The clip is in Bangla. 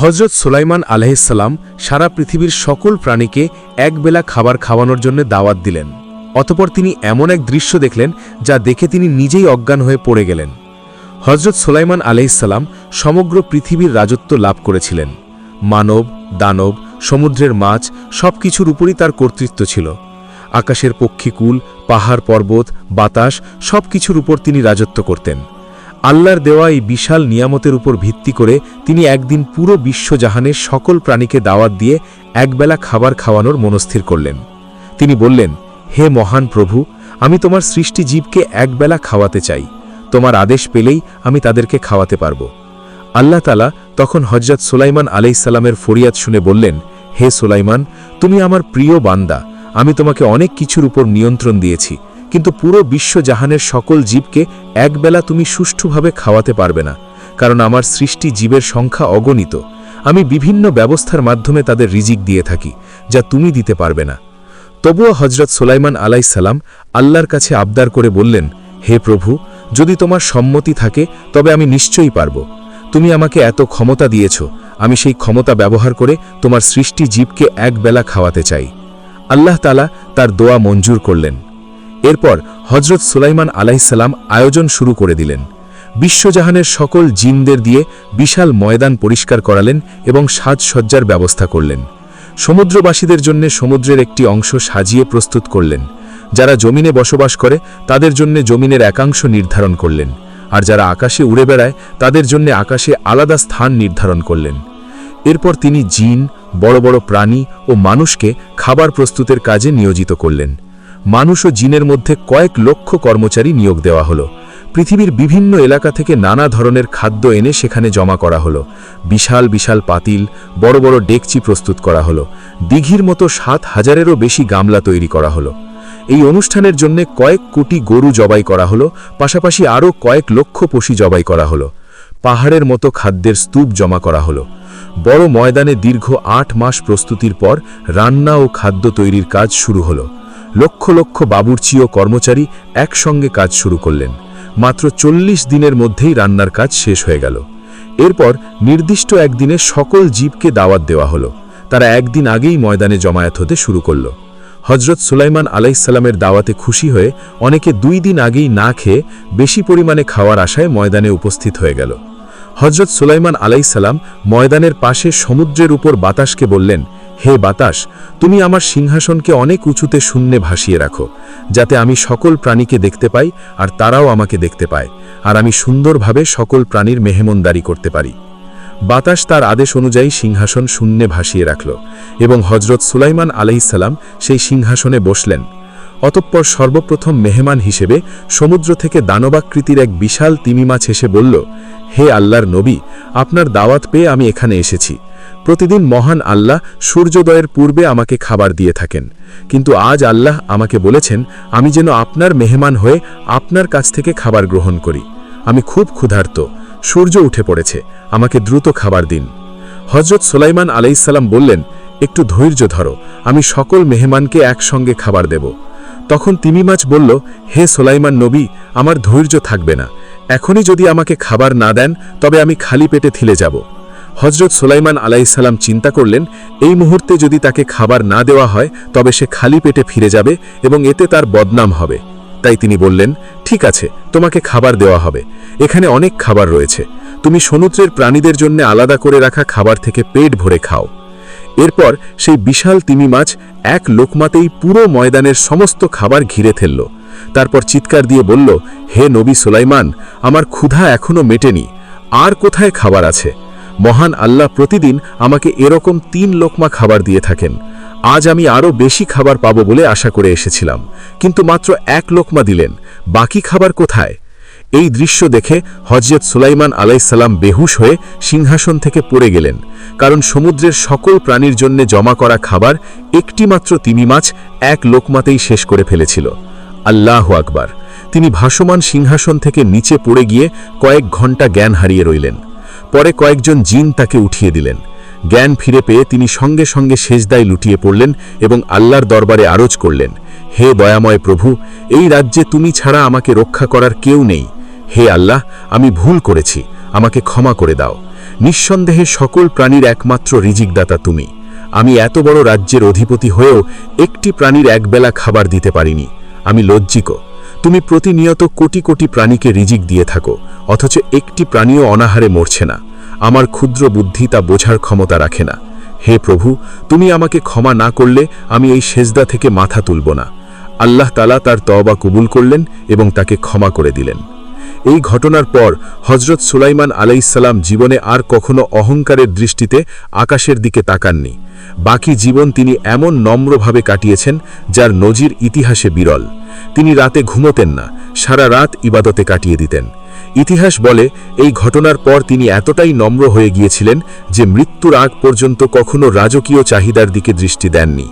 হজরত সুলাইমান আলহিসাল্লাম সারা পৃথিবীর সকল প্রাণীকে একবেলা খাবার খাওয়ানোর জন্য দাওয়াত দিলেন। অতপর তিনি এমন এক দৃশ্য দেখলেন যা দেখে তিনি নিজেই অজ্ঞান হয়ে পড়ে গেলেন। হজরত সুলাইমান আলহিসাল্লাম সমগ্র পৃথিবীর রাজত্ব লাভ করেছিলেন। মানব, দানব, সমুদ্রের মাছ সব কিছুর উপরই তার কর্তৃত্ব ছিল। আকাশের পক্ষীকুল, পাহাড় পর্বত, বাতাস সব কিছুর উপর তিনি রাজত্ব করতেন। আল্লাহর দেওয়া এই বিশাল নিয়ামতের উপর ভিত্তি করে তিনি একদিন পুরো বিশ্বজাহানের সকল প্রাণীকে দাওয়াত দিয়ে একবেলা খাবার খাওয়ানোর মনস্থির করলেন। তিনি বললেন, হে মহান প্রভু, আমি তোমার সৃষ্টি জীবকে একবেলা খাওয়াতে চাই। তোমার আদেশ পেলেই আমি তাদেরকে খাওয়াতে পারব। আল্লাহ তালা তখন হজরত সুলাইমান আলাইসাল্লামের ফরিয়াদ শুনে বললেন, হে সুলাইমান, তুমি আমার প্রিয় বান্দা, আমি তোমাকে অনেক কিছুর উপর নিয়ন্ত্রণ দিয়েছি। কিন্তু পুরো বিশ্বজাহানের সকল জীবকে একবেলা তুমি সুষ্ঠুভাবে খাওয়াতে পারবে না, কারণ আমার সৃষ্টি জীবের সংখ্যা অগণিত। আমি বিভিন্ন ব্যবস্থার মাধ্যমে তাদের রিজিক দিয়ে থাকি, যা তুমি দিতে পারবে না। তবুও হজরত সোলাইমান আলাইসাল্লাম আল্লাহর কাছে আবদার করে বললেন, হে প্রভু, যদি তোমার সম্মতি থাকে, তবে আমি নিশ্চয়ই পারব। তুমি আমাকে এত ক্ষমতা দিয়েছ, আমি সেই ক্ষমতা ব্যবহার করে তোমার সৃষ্টি জীবকে একবেলা খাওয়াতে চাই। আল্লাহ তালা তার দোয়া মঞ্জুর করলেন। এরপর হজরত সুলাইমান আলাইসাল্লাম আয়োজন শুরু করে দিলেন। বিশ্বজাহানের সকল জিনদের দিয়ে বিশাল ময়দান পরিষ্কার করালেন এবং সাজসজ্জার ব্যবস্থা করলেন। সমুদ্রবাসীদের জন্য সমুদ্রের একটি অংশ সাজিয়ে প্রস্তুত করলেন। যারা জমিনে বসবাস করে, তাদের জন্য জমিনের একাংশ নির্ধারণ করলেন। আর যারা আকাশে উড়ে বেড়ায়, তাদের জন্য আকাশে আলাদা স্থান নির্ধারণ করলেন। এরপর তিনি জিন, বড় বড় প্রাণী ও মানুষকে খাবার প্রস্তুতের কাজে নিয়োজিত করলেন। মানুষ ও জিনের মধ্যে কয়েক লক্ষ কর্মচারী নিয়োগ দেওয়া হলো। পৃথিবীর বিভিন্ন এলাকা থেকে নানা ধরনের খাদ্য এনে সেখানে জমা করা হলো। বিশাল বিশাল পাতিল, বড় বড় ডেকচি প্রস্তুত করা হলো। দিঘির মতো সাত হাজারেরও বেশি গামলা তৈরি করা হলো। এই অনুষ্ঠানের জন্য কয়েক কোটি গরু জবাই করা হলো, পাশাপাশি আরও কয়েক লক্ষ পশি জবাই করা হলো। পাহাড়ের মতো খাদ্যের স্তূপ জমা করা হলো। বড় ময়দানে দীর্ঘ আট মাস প্রস্তুতির পর রান্না ও খাদ্য তৈরির কাজ শুরু হলো। লক্ষ লক্ষ বাবুর্চি ও কর্মচারী একসঙ্গে কাজ শুরু করলেন। মাত্র চল্লিশ দিনের মধ্যেই রান্নার কাজ শেষ হয়ে গেল। এরপর নির্দিষ্ট একদিনে সকল জীবকে দাওয়াত দেওয়া হলো। তারা একদিন আগেই ময়দানে জমায়েত হতে শুরু করল। হজরত সুলাইমান আলাইসাল্লামের দাওয়াতে খুশি হয়ে অনেকে দুই দিন আগেই না খেয়ে বেশি পরিমাণে খাওয়ার আশায় ময়দানে উপস্থিত হয়ে গেল। হজরত সুলাইমান আলাইসাল্লাম ময়দানের পাশে সমুদ্রের উপর বাতাসকে বললেন হে বাতাস, তুমি আমার সিংহাসনকে অনেক উঁচুতে শূন্যে ভাসিয়ে রাখো, যাতে আমি সকল প্রাণীকে দেখতে পাই আর তারাও আমাকে দেখতে পায়, আর আমি সুন্দরভাবে সকল প্রাণীর মেহমনদারি করতে পারি। বাতাস তার আদেশ অনুযায়ী সিংহাসন শূন্যে ভাসিয়ে রাখল, এবং হজরত সুলাইমান আলাইসাল্লাম সেই সিংহাসনে বসলেন। অতঃপর সর্বপ্রথম মেহমান হিসেবে সমুদ্র থেকে দানবাকৃতির এক বিশাল তিমি মাছ এসে বলল, হে আল্লাহর নবী, আপনার দাওয়াত পেয়ে আমি এখানে এসেছি। প্রতিদিন মহান আল্লাহ সূর্যোদয়ের পূর্বে আমাকে খাবার দিয়ে থাকেন। কিন্তু আজ আল্লাহ আমাকে বলেছেন, আমি যেন আপনার মেহমান হয়ে আপনার কাছ থেকে খাবার গ্রহণ করি। আমি খুব ক্ষুধার্ত, সূর্য উঠে পড়েছে, আমাকে দ্রুত খাবার দিন। হজরত সোলাইমান আলাইসাল্লাম বললেন, একটু ধৈর্য ধরো, আমি সকল মেহমানকে একসঙ্গে খাবার দেব। তখন তিমি মাছ বলল, হে সোলাইমান নবী, আমার ধৈর্য থাকবে না। এখনই যদি আমাকে খাবার না দেন, তবে আমি খালি পেটে থিলে যাব। হজরত সোলাইমান আলাইসাল্লাম চিন্তা করলেন, এই মুহূর্তে যদি তাকে খাবার না দেওয়া হয়, তবে সে খালি পেটে ফিরে যাবে এবং এতে তার বদনাম হবে। তাই তিনি বললেন, ঠিক আছে, তোমাকে খাবার দেওয়া হবে। এখানে অনেক খাবার রয়েছে। তুমি সমুদ্রের প্রাণীদের জন্য আলাদা করে রাখা খাবার থেকে পেট ভরে খাও। এরপর সেই বিশাল তিমি মাছ এক লোকমাতেই পুরো ময়দানের সমস্ত খাবার ঘিরে ফেলল। তারপর চিৎকার দিয়ে বলল, হে নবী সোলাইমান, আমার ক্ষুধা এখনও মেটেনি। আর কোথায় খাবার আছে? মহান আল্লাহ প্রতিদিন আমাকে এরকম তিন লোকমা খাবার দিয়ে থাকেন। আজ আমি আরও বেশি খাবার পাবো বলে আশা করে এসেছিলাম। কিন্তু মাত্র এক লোকমা দিলেন, বাকি খাবার কোথায়? এই দৃশ্য দেখে হজরত সুলাইমান আলাইসাল্লাম বেহুশ হয়ে সিংহাসন থেকে পড়ে গেলেন, কারণ সমুদ্রের সকল প্রাণীর জন্য জমা করা খাবার একটিমাত্র তিমি মাছ এক লোকমাতেই শেষ করে ফেলেছিল। আল্লাহ আকবার। তিনি ভাসমান সিংহাসন থেকে নিচে পড়ে গিয়ে কয়েক ঘণ্টা জ্ঞান হারিয়ে রইলেন। পরে কয়েকজন জিন তাকে উঠিয়ে দিলেন। জ্ঞান ফিরে পেয়ে তিনি সঙ্গে সঙ্গে সেজদায় লুটিয়ে পড়লেন এবং আল্লাহর দরবারে আরজ করলেন, হে দয়াময় প্রভু, এই রাজ্যে তুমি ছাড়া আমাকে রক্ষা করার কেউ নেই। হে আল্লাহ, আমি ভুল করেছি, আমাকে ক্ষমা করে দাও। নিঃসন্দেহে সকল প্রাণীর একমাত্র রিজিকদাতা তুমি। আমি এত বড় রাজ্যের অধিপতি হয়েও একটি প্রাণীর একবেলা খাবার দিতে পারিনি। আমি লজ্জিক তুমি প্রতিনিয়ত কোটি কোটি প্রাণীকে রিজিক দিয়ে থাকো, অথচ একটি প্রাণীও অনাহারে মরছে না। আমার ক্ষুদ্র বুদ্ধি তা বোঝার ক্ষমতা রাখে না। হে প্রভু, তুমি আমাকে ক্ষমা না করলে আমি এই সেজদা থেকে মাথা তুলব না। আল্লাহ তালা তার তওবা কবুল করলেন এবং তাকে ক্ষমা করে দিলেন। এই ঘটনার পর হজরত সুলাইমান আলাইসাল্লাম জীবনে আর কখনো অহংকারের দৃষ্টিতে আকাশের দিকে তাকাননি। বাকি জীবন তিনি এমন নম্রভাবে কাটিয়েছেন, যার নজির ইতিহাসে বিরল। তিনি রাতে ঘুমোতেন না, সারা রাত ইবাদতে কাটিয়ে দিতেন। ইতিহাস বলে, এই ঘটনার পর তিনি এতটাই নম্র হয়ে গিয়েছিলেন যে মৃত্যুর আগ পর্যন্ত কখনো রাজকীয় চাহিদার দিকে দৃষ্টি দেননি।